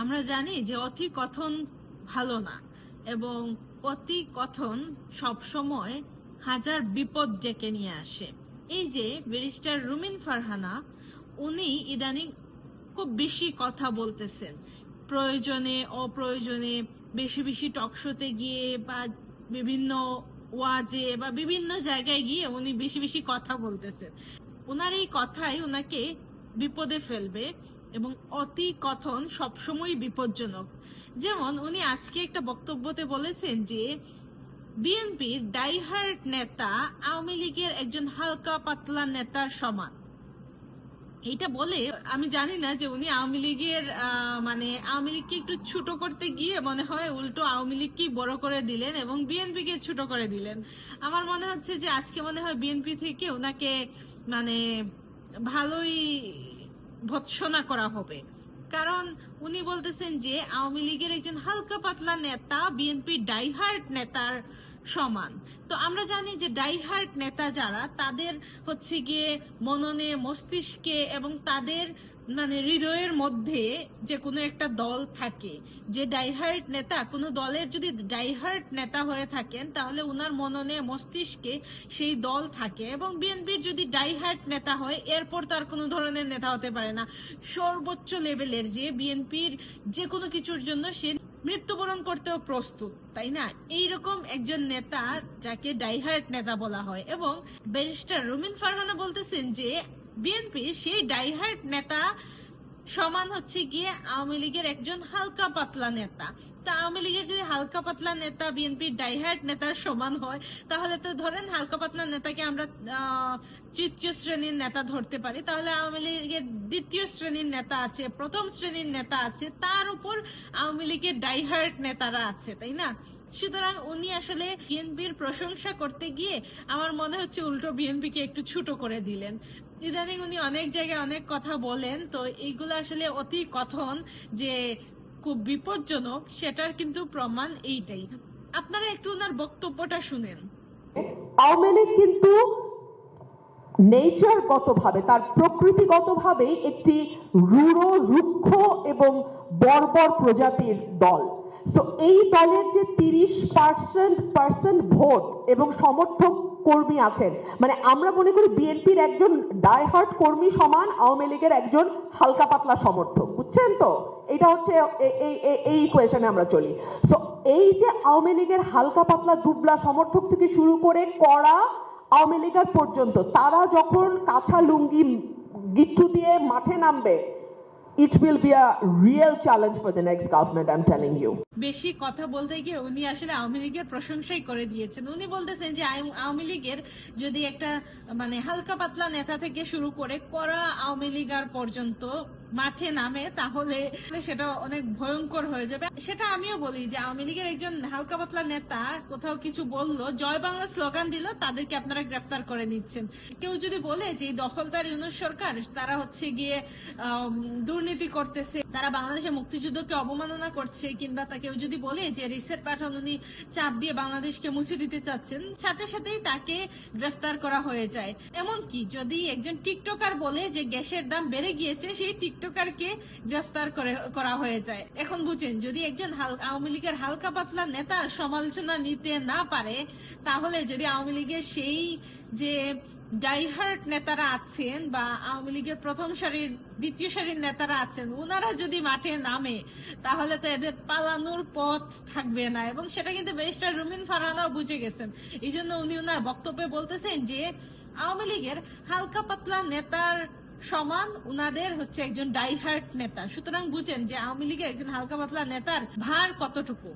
আমরা জানি যে অতি কথন ভালো না, এবং অতি কথন সবসময় হাজার বিপদ ডেকে নিয়ে আসে। এই যে ব্যারিস্টার রুমিন ফারহানা, উনি ইদানিং খুব বেশি কথা বলতেছেন। প্রয়োজনে, অপ্রয়োজনে, বেশি বেশি টকশোতে গিয়ে বা বিভিন্ন ওয়াজে বা বিভিন্ন জায়গায় গিয়ে উনি বেশি বেশি কথা বলতেছেন। ওনার এই কথাই ওনাকে বিপদে ফেলবে। এবং অতি কথন সবসময় বিপজ্জনক। যেমন উনি আজকে একটা বক্তব্যতে বলেছেন যে, বিএনপির ডাইহার্ট নেতা আওয়ামী লীগের একজন হালকা পাতলা নেতার সমান। এইটা বলে আমি জানি না যে উনি আওয়ামী লীগের মানে আওয়ামী লীগকে একটু ছোট করতে গিয়ে মনে হয় উল্টো আওয়ামী লীগকেই বড় করে দিলেন এবং বিএনপিকে ছোট করে দিলেন। আমার মনে হচ্ছে যে আজকে মনে হয় বিএনপি থেকে ওনাকে মানে ভালোই ভৎসনা করা হবে। কারণ উনি বলতেছেন যে আওয়ামী লীগের একজন হালকা পাতলা নেতা বিএনপি ডাইহার্ট নেতার সমান। তো আমরা জানি যে ডাইহার্ট নেতা যারা, তাদের হচ্ছে গিয়ে মননে মস্তিষ্কে এবং তাদের মানে হৃদয়ের মধ্যে যে কোনো একটা দল থাকে। যে ডাইহার্ট নেতা, কোনো দলের যদি ডাইহার্ট নেতা হয়ে থাকেন, তাহলে উনার মননে মস্তিষ্কে সেই দল থাকে এবং বিএনপির যদি ডাইহার্ট নেতা হয়, এরপর তার কোনো ধরনের নেতা হতে পারে না। সর্বোচ্চ লেভেলের যে বিএনপির যে কোনো কিছুর জন্য সে মৃত্যুবরণ করতেও প্রস্তুত, তাই না? এইরকম একজন নেতা যাকে ডাইহার্ট নেতা বলা হয় এবং ব্যারিস্টার রুমিন ফারহানা বলতেছেন যে, বিএনপি সেই ডাইহার্ট নেতা সমান হচ্ছে গিয়ে আওয়ামী লীগের একজন হালকা পাতলা নেতা। তা আওয়ামী লীগের যদি হালকা পাতলা নেতা, বিএনপির ডাইহার্ট নেতার সমান হয়, তাহলে তো ধরেন হালকা পাতলা নেতাকে আমরা তৃতীয় শ্রেণির নেতা ধরতে পারি। তাহলে আওয়ামী লীগের দ্বিতীয় শ্রেণির নেতা আছে, প্রথম শ্রেণির নেতা আছে, তার উপর আওয়ামী লীগের ডাইহার্ট নেতারা আছে, তাই না? সুতরাং উনি আসলে বিএনপির প্রশংসা করতে গিয়ে আমার মনে হচ্ছে উল্টো বিএনপিকে একটু ছোট করে দিলেন। ইদানিং উনি অনেক জায়গায় অনেক কথা বলেন, তো এইগুলো আসলে অতি কথন যে খুব বিপজ্জনক, সেটার কিন্তু প্রমাণ এইটাই। আপনারা একটু ওনার বক্তব্যটা শুনেন। আওয়ামী কিন্তু নেচারগতভাবে, তার প্রকৃতিগতভাবে একটি রূঢ় রুক্ষ এবং বর্বর প্রজাতির দল। তো এই দলের যে তিরিশ পার্সেন্ট পার্সেন্ট ভোট এবং সমর্থক কর্মী আছেন মানে আমরা মনে করি বিএনপির একজন ডাইহার্ট কর্মী সমান, আওয়ামী লীগের একজন হালকা পাতলা সমর্থক, বুঝছেন তো? এটা হচ্ছে এই এই- ইকুয়েশনে আমরা চলি। সো এই যে আওয়ামী লীগের হালকা পাতলা দুবলা সমর্থক থেকে শুরু করে কড়া আওয়ামী লীগের পর্যন্ত, তারা যখন কাঁচা লুঙ্গি গিট্টু দিয়ে মাঠে নামবে will be a real challenge for the next government I am telling you বেশি কথা বলতে গিয়ে উনি আসলে আওয়ামী লীগের প্রশংসাই করে দিয়েছেন। উনি বলতেছেন যে আওয়ামী লীগের যদি একটা মানে হালকা পাতলা নেতা থেকে শুরু করে কড়া আওয়ামী লীগার পর্যন্ত মাঠে নামে, তাহলে সেটা অনেক ভয়ঙ্কর হয়ে যাবে। সেটা আমিও বলি যে আওয়ামী লীগের একজন হালকা পাতলা নেতা কোথাও কিছু বলল, জয় বাংলা স্লোগান দিল, তাদেরকে আপনারা গ্রেফতার করে নিচ্ছেন। কেউ যদি বলে যে দখলদার ইউনুস সরকার, তারা হচ্ছে গিয়ে দুর্নীতি করতেছে, তারা বাংলাদেশের মুক্তিযুদ্ধকে অবমাননা করছে, কিংবা তা কেউ যদি বলে যে রিসেট পাঠান উনি চাপ দিয়ে বাংলাদেশকে মুছে দিতে চাচ্ছেন, সাথে সাথেই তাকে গ্রেফতার করা হয়ে যায়। এমনকি যদি একজন টিকটকার বলে যে গ্যাসের দাম বেড়ে গিয়েছে, সেই টিকটকারকে গ্রেফতার করে, করা হয়ে যায়। এখন বুঝেন, যদি একজন আওয়ামী লীগের হালকা পাতলা নেতার সমালোচনা নিতে না পারে, তাহলে যদি আওয়ামী লীগের সেই যে ডাইহার্ট নেতারা আছেন বা আওয়ামী লীগের প্রথম সারির, দ্বিতীয় সারির নেতারা আছেন ওনারা যদি মাঠে নামে, তাহলে তো এদের পালানোর পথ থাকবে না। এবং সেটা কিন্তু ব্যারিস্টার রুমিন ফারহানাও বুঝে গেছেন। এই জন্য উনি ওনার বক্তব্যে বলতেছেন যে, আওয়ামী লীগের হালকা পাতলা নেতার সমান উনাদের হচ্ছে একজন ডাইহার্ট নেতা। সুতরাং বুঝেন যে আওয়ামী লীগের একজন হালকা পাতলা নেতার ভার কতটুকু।